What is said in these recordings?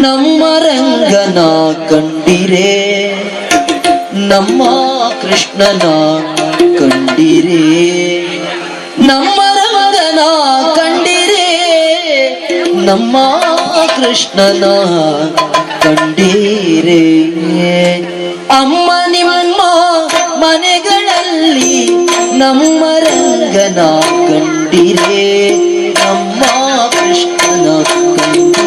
ನಮ್ಮ ರಂಗನ ಕಂಡಿರೆ. ನಮ್ಮ ಕೃಷ್ಣನ ಕಂಡಿರೆ. ನಮ್ಮ ರಂಗನ ಕಂಡಿರೆ. ನಮ್ಮ ಕೃಷ್ಣನ ಕಂಡೀರೆ. ಅಮ್ಮ ನಿಮ್ಮ ಮನೆಗಳಲ್ಲಿ ನಮ್ಮ ರಂಗನ ಕಂಡಿರೆ. ನಮ್ಮ ಕೃಷ್ಣನ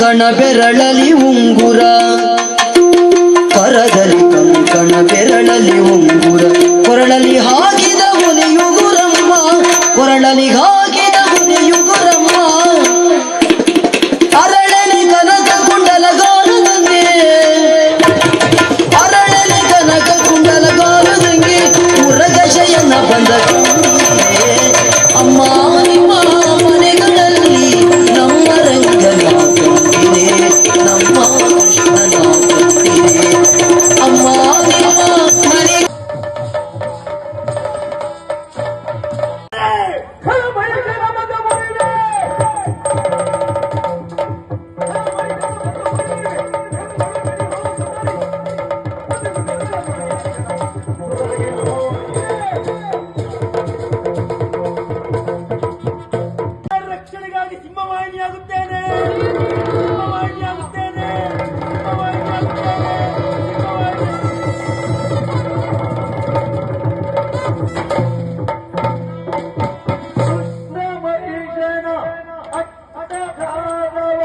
ಕಂಕಣ ಬೆರಳಲಿ ಉಂಗುರ. ಪರದಲ್ಲಿ ಕಂಕಣ ಬೆರಳಲಿ ಉಂಗುರ. ಕೊರಳಲಿ ಹಾಕಿದ ಮುನಿಯುಗುರಮ್ಮ ಕೊರಳಲಿ ಹಾ